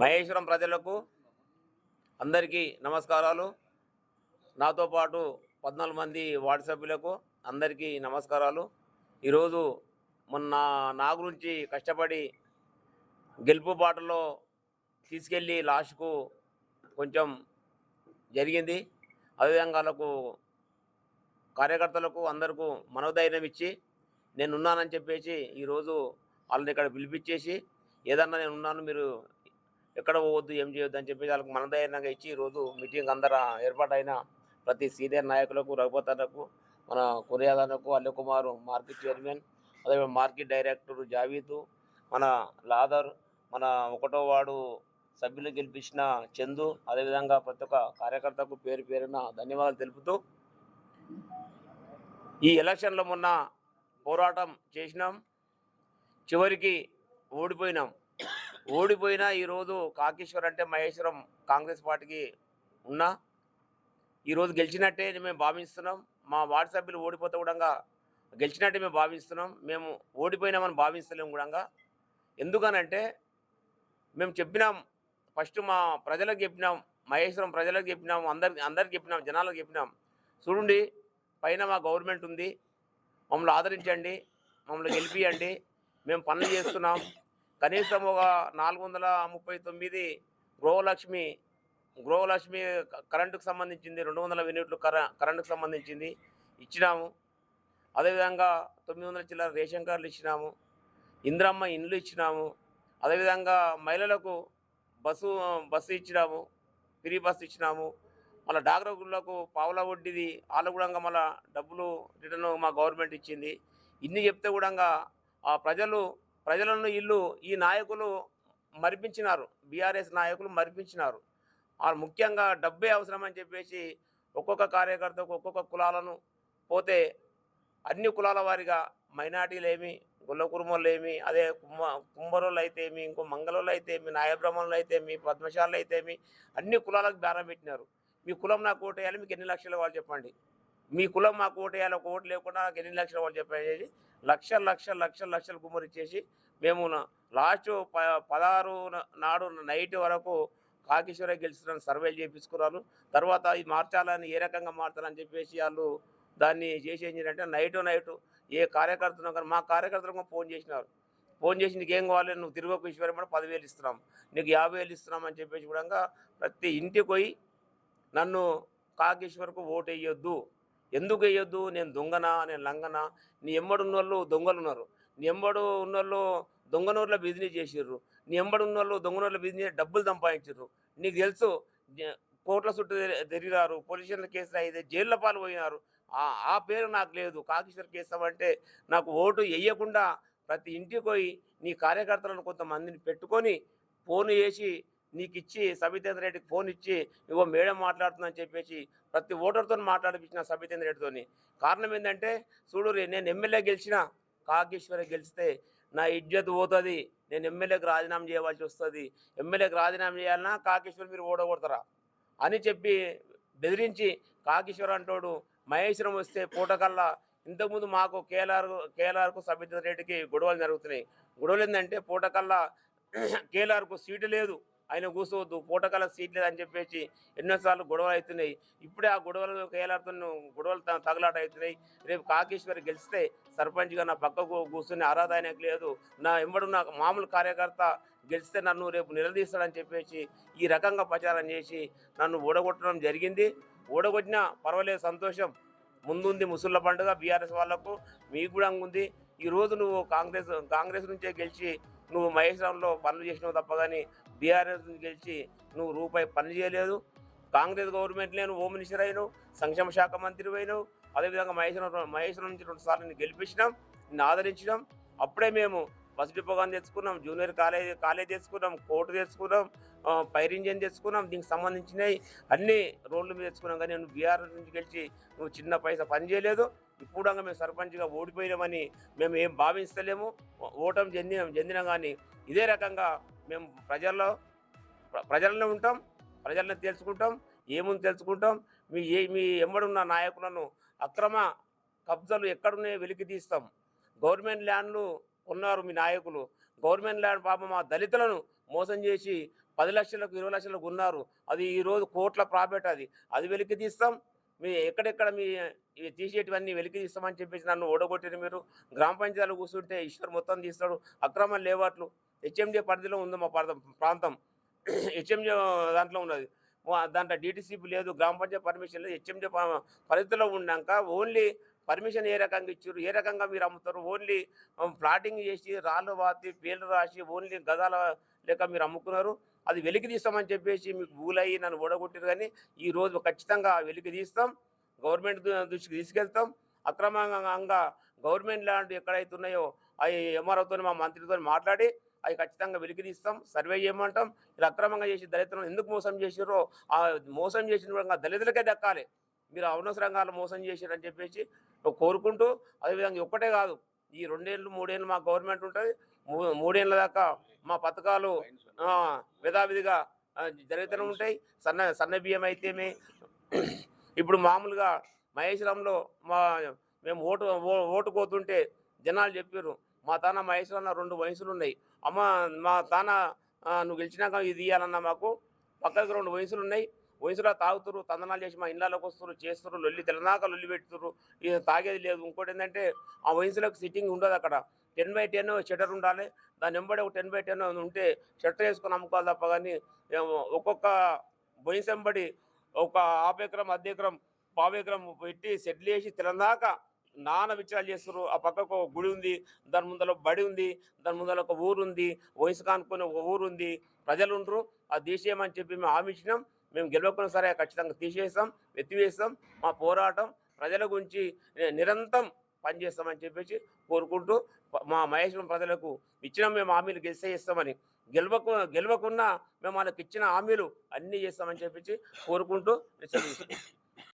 మహేశ్వరం ప్రజలకు అందరికీ నమస్కారాలు. నాతో పాటు పద్నాలుగు మంది వార్డు సభ్యులకు అందరికీ నమస్కారాలు. ఈరోజు మొన్న నా గురించి కష్టపడి గెలుపు బాటలో తీసుకెళ్ళి లాస్ట్కు కొంచెం జరిగింది. అదేవిధంగా వాళ్ళకు కార్యకర్తలకు అందరికీ మనోధైర్యం ఇచ్చి నేను ఉన్నానని చెప్పేసి ఈరోజు వాళ్ళని ఇక్కడ పిలిపించేసి ఏదన్నా నేను ఉన్నాను మీరు ఎక్కడ పోవద్దు ఏం చేయొద్దు అని చెప్పేసి వాళ్ళకి మనధైర్యంగా ఇచ్చి ఈరోజు మీటింగ్ అందర ఏర్పాటైన ప్రతి సీనియర్ నాయకులకు రఘుపతనకు మన కొరియాదనకు అల్లకుమారు మార్కెట్ చైర్మన్ అదే మార్కెట్ డైరెక్టర్ జావీద్ మన లాదర్ మన ఒకటో వాడు సభ్యులు గెలిపించిన చందు అదేవిధంగా ప్రతి ఒక్క కార్యకర్తకు పేరు పేరున ధన్యవాదాలు తెలుపుతూ ఈ ఎలక్షన్లో మొన్న పోరాటం చేసినాం. చివరికి ఓడిపోయినాం. ఓడిపోయినా ఈరోజు కాకేశ్వర్ అంటే మహేశ్వరం కాంగ్రెస్ పార్టీకి ఉన్నా ఈరోజు గెలిచినట్టే మేము భావిస్తున్నాం. మా వార్డు సభ్యులు ఓడిపోతే కూడా గెలిచినట్టే మేము భావిస్తున్నాం. మేము ఓడిపోయినామని భావిస్తలేము కూడా ఎందుకనంటే మేము చెప్పినాం ఫస్ట్ మా ప్రజలకు చెప్పినాం మహేశ్వరం ప్రజలకు చెప్పినాం అందరికి అందరికి చెప్పినాం జనాలకు చెప్పినాం. చూడండి పైన మా గవర్నమెంట్ ఉంది. మమ్మల్ని ఆదరించండి మమ్మల్ని గెలిపియండి. మేము పనులు చేస్తున్నాం. కనీసం ఒక నాలుగు వందల ముప్పై తొమ్మిది గృహలక్ష్మి గృహలక్ష్మి కరెంటుకు సంబంధించింది రెండు వందల యూనిట్లు కర కరెంటుకు సంబంధించింది ఇచ్చినాము. అదేవిధంగా తొమ్మిది వందల చిల్లర రేషన్ కార్డులు ఇచ్చినాము. ఇంద్రమ్మ ఇండ్లు ఇచ్చినాము. అదేవిధంగా మహిళలకు బస్సు బస్సు ఇచ్చినాము. ఫ్రీ బస్సు ఇచ్చినాము. మళ్ళీ డాక్టర్ గుళ్ళకు పావుల వడ్డీది వాళ్ళు కూడా మళ్ళీ డబ్బులు రిటర్న్ మా గవర్నమెంట్ ఇచ్చింది. ఇన్ని చెప్తే కూడా ఆ ప్రజలు ప్రజలను ఇల్లు ఈ నాయకులు మరిపించినారు. బీఆర్ఎస్ నాయకులు మరిపించినారు. ఆ ముఖ్యంగా డబ్బే అవసరం అని చెప్పేసి ఒక్కొక్క కార్యకర్తకు ఒక్కొక్క కులాలను పోతే అన్ని కులాల వారిగా మైనార్టీలు ఏమి గొల్ల అదే కుమ్మ కుంభరోళ్ళు అయితేమి ఇంకో మంగళోళ్ళు అయితేమి నాయబ్రహ్మణులు అయితేమి పద్మశాలు అన్ని కులాలకు బేరం పెట్టినారు. మీ కులం నాకు ఓటేయాలి వేయాలి మీకు ఎన్ని లక్షలు వాళ్ళు చెప్పండి. మీ కులం మాకు ఓటు వేయాలి ఒక ఓటు లేకుండా నాకు ఎన్ని లక్షలు వాళ్ళు చెప్పేసి లక్షల లక్షల లక్షల లక్షలు గుమ్మరిచ్చేసి మేము లాస్ట్ ప పదహారు నాడు నైట్ వరకు కాకేశ్వర గెలుస్తున్నాను సర్వేలు చేయించుకున్నాను తర్వాత అది మార్చాలని ఏ రకంగా మార్చాలని చెప్పేసి వాళ్ళు దాన్ని చేసి ఏం చేయాలంటే నైట్ నైట్ ఏ కార్యకర్తను కానీ మా కార్యకర్తలకు ఫోన్ చేసినారు. ఫోన్ చేసి నీకు ఏం కావాలి? నువ్వు తిరుగు ఈశ్వరం కూడా పదివేలు ఇస్తున్నాం. నీకు యాభై వేలు ఇస్తున్నాం అని చెప్పేసి కూడా ప్రతి ఇంటికి పోయి నన్ను కాకేశ్వరకు ఓటు వేయొద్దు. ఎందుకు వేయొద్దు? నేను దొంగనా? నేను లంగనా? నీ ఎంబడి ఉన్నోళ్ళు దొంగలు ఉన్నారు నీ ఎంబడు ఉన్నోళ్ళు దొంగనూరులో బిజినెస్ చేసిర్రు. నీ ఎంబడి ఉన్నోళ్ళు దొంగనూరులో బిజినెస్ డబ్బులు సంపాదించారు నీకు తెలుసు కోట్ల చుట్టూ తిరి- తిరిగినారు కేసులు అయితే జైళ్ళ పాలు పోయినారు. ఆ పేరు నాకు లేదు. కాకేశ్వర్ కేసు అంటే నాకు ఓటు వేయకుండా ప్రతి ఇంటికి పోయి నీ కార్యకర్తలను కొంతమందిని పెట్టుకొని ఫోన్ చేసి నీకు ఇచ్చి సబితేంద్ర రెడ్డికి ఫోన్ ఇచ్చి ఇగో మేడం మాట్లాడుతుందని చెప్పేసి ప్రతి ఓటర్తో మాట్లాడిపించిన సబితేంద్ర రెడ్డితోని. కారణం ఏంటంటే చూడురే నేను ఎమ్మెల్యే గెలిచిన కాగేశ్వరి గెలిస్తే నా ఇజ్జత్ పోతుంది. నేను ఎమ్మెల్యేకి రాజీనామా చేయవలసి వస్తుంది. ఎమ్మెల్యేకి రాజీనామా చేయాలన్నా కాకేశ్వర్ మీరు ఓడగొడతారా? అని చెప్పి బెదిరించి కాకేశ్వర్ అంటోడు మహేశ్వరం వస్తే పూటకల్లా ఇంతకుముందు మాకు కేఎల్ఆర్ కేఎల్ఆర్కు సబిత రెడ్డికి గొడవలు జరుగుతున్నాయి. గొడవలు ఏంటంటే పూటకల్లా కేఎల్ఆర్కు సీటు లేదు. ఆయన కూర్చోవద్దు పూటకాల సీట్ లేదని చెప్పేసి ఎన్నోసార్లు గొడవలు అవుతున్నాయి. ఇప్పుడే ఆ గొడవలు కేలాడుతున్న గొడవలు తగలాట అవుతున్నాయి రేపు కాకేశ్వర్ గెలిస్తే సర్పంచ్గా నా పక్కకు కూర్చుని అర్హత లేదు. నా ఎంబడు నా మామూలు కార్యకర్త గెలిస్తే నన్ను రేపు నిలదీస్తాడని చెప్పేసి ఈ రకంగా ప్రచారం చేసి నన్ను ఓడగొట్టడం జరిగింది. ఓడగొట్టినా పర్వాలేదు సంతోషం. ముందుంది ముసుళ్ళ పండుగ బీఆర్ఎస్ వాళ్ళకు. మీకు కూడా ఉంది. ఈ రోజు నువ్వు కాంగ్రెస్ కాంగ్రెస్ నుంచే గెలిచి నువ్వు మహేశ్వరంలో పనులు చేసినావు తప్ప కానీ బీఆర్ఎస్ గెలిచి నువ్వు రూపాయి పని చేయలేదు. కాంగ్రెస్ గవర్నమెంట్ నేను హోమ్ మినిస్టర్ అయినావు సంక్షేమ శాఖ మంత్రి అయినావు అదేవిధంగా మహేశ్వరం మహేశ్వరం నుంచి రెండు సార్లు నేను గెలిపించినాం నిన్ను ఆదరించినాం. అప్పుడే మేము బస్ డిపోగాన్ తెచ్చుకున్నాం జూనియర్ కాలేజ్ కాలేజ్ తెచ్చుకున్నాం కోర్టు తెచ్చుకున్నాం ఫైర్ ఇంజిన్ తెచ్చుకున్నాం దీనికి సంబంధించినవి అన్ని రోడ్లు మీద తెచ్చుకున్నాం. కానీ నేను బీఆర్ నుంచి గెలిచి నువ్వు చిన్న పైసా పని చేయలేదు. ఇప్పుడు మేము సర్పంచ్గా ఓడిపోయినామని మేము ఏం భావించలేము. ఓటం చెందినాం చెందిన కానీ ఇదే రకంగా మేము ప్రజల్లో ప్ర- ప్రజల్లో ఉంటాం ప్రజలను తెలుసుకుంటాం ఏముంది తెలుసుకుంటాం మీ ఏ మీ ఎంబడున్న నాయకులను అక్రమ కబ్జాలు ఎక్కడున్నాయో వెలికి తీస్తాం. గవర్నమెంట్ ల్యాండ్లు ఉన్నారు మీ నాయకులు. గవర్నమెంట్ ల్యాండ్ పాపం మా దళితులను మోసం చేసి పది లక్షలకు ఇరవై లక్షలకు ఉన్నారు అది ఈరోజు కోట్ల ప్రాఫిట్ అది. అది వెలికి తీస్తాం. మీ ఎక్కడెక్కడ మీ ఇవి తీసేటివన్నీ వెలికి తీస్తామని చెప్పేసి నన్ను ఓడగొట్టిన మీరు. గ్రామ పంచాయతీలు కూర్చుంటే ఈశ్వర్ మొత్తం తీస్తాడు. అక్రమ లేవాట్లు. హెచ్ఎండి పరిధిలో ఉంది మా ప్రాంతం ప్రాంతం. హెచ్ఎండి దాంట్లో ఉన్నది. దాంట్లో డీటీసీపీ లేదు గ్రామ పంచాయతీ పర్మిషన్ లేదు. హెచ్ఎండి పరిధిలో ఉన్నాక ఓన్లీ పర్మిషన్ ఏ రకంగా ఇచ్చారు? ఏ రకంగా మీరు అమ్ముతారు? ఓన్లీ ప్లాటింగ్ చేసి రాళ్ళు వాతి పేర్లు రాసి ఓన్లీ గదాల లేక మీరు అమ్ముకున్నారు. అది వెలికి తీస్తామని చెప్పేసి మీకు భూలయ్యి నన్ను ఓడగొట్టారు కానీ ఈ రోజు ఖచ్చితంగా వెలికి తీస్తాం. గవర్నమెంట్ దృష్టికి తీసుకెళ్తాం. అక్రమంగా గవర్నమెంట్ ల్యాండ్ ఎక్కడైతే ఉన్నాయో అవి ఎంఆర్ఓతో మా మంత్రితో మాట్లాడి అవి ఖచ్చితంగా వెలికి తీస్తాం. సర్వే చేయమంటాం. ఇలా అక్రమంగా చేసి దళితులను ఎందుకు మోసం చేసిరో ఆ మోసం చేసిన విధంగా దళితులకే దక్కాలి. మీరు అవనవసరంగా మోసం చేశారని చెప్పేసి కోరుకుంటూ అదేవిధంగా ఒక్కటే కాదు ఈ రెండేళ్ళు మూడేళ్ళు మా గవర్నమెంట్ ఉంటుంది. మూ- మూడేళ్ళ దాకా మా పథకాలు విధావిధిగా జరుగుతూనే ఉంటాయి. సన్న సన్న బియ్యం అయితేమే. ఇప్పుడు మామూలుగా మహేశ్వరంలో మా మేము ఓటు ఓ- ఓటు పోతుంటే జనాలు చెప్పారు మా తాన మహేశ్వరంలో రెండు వయసులు ఉన్నాయి. అమ్మ మా తాన నువ్వు గెలిచినాక ఇది ఇవ్వాలన్నా మాకు పక్కకి రెండు వయసులు ఉన్నాయి. వయసులో తాగుతురు తందనాలు చేసి మా ఇళ్ళలోకి వస్తున్నారు చేస్తారు లొల్లి తెలనాక లొల్లి పెడుతురు ఇది తాగేది లేదు. ఇంకోటి ఏంటంటే ఆ వయసులోకి సిట్టింగ్ ఉండదు అక్కడ. టెన్ బై టెన్ షటర్ ఉండాలి. దాని వెంబడి ఒక టెన్ బై టెన్ ఉంటే షటర్ వేసుకొని అమ్ముకోవాలి తప్ప కానీ ఏమో ఒక్కొక్క వయసు వెంబడి ఒక హాఫ్ ఎకరం అర్ధ ఎకరం పావు ఎకరం పెట్టి సెటిల్ చేసి తెలనాక నాన్న విచారాలు చేస్తారు ఆ పక్కకు ఒక గుడి ఉంది దాని ముందర ఒక బడి ఉంది దాని ముందర ఒక ఊరు ఉంది వయసు కానుకొని ఒక ఊరు ఉంది ప్రజలు ఉండరు ఆ తీసేయమని చెప్పి మేము హామీ ఇచ్చినాం. మేము గెలవకుండా సరే ఖచ్చితంగా తీసేస్తాం ఎత్తివేస్తాం మా పోరాటం ప్రజల గురించి నిరంతరం పనిచేస్తామని చెప్పేసి కోరుకుంటూ మా మహేశ్వరం ప్రజలకు ఇచ్చిన మేము హామీలు గెలిస్తే ఇస్తామని గెలవకు గెలవకున్నా మేము వాళ్ళకి ఇచ్చిన హామీలు అన్నీ చేస్తామని చెప్పేసి కోరుకుంటూ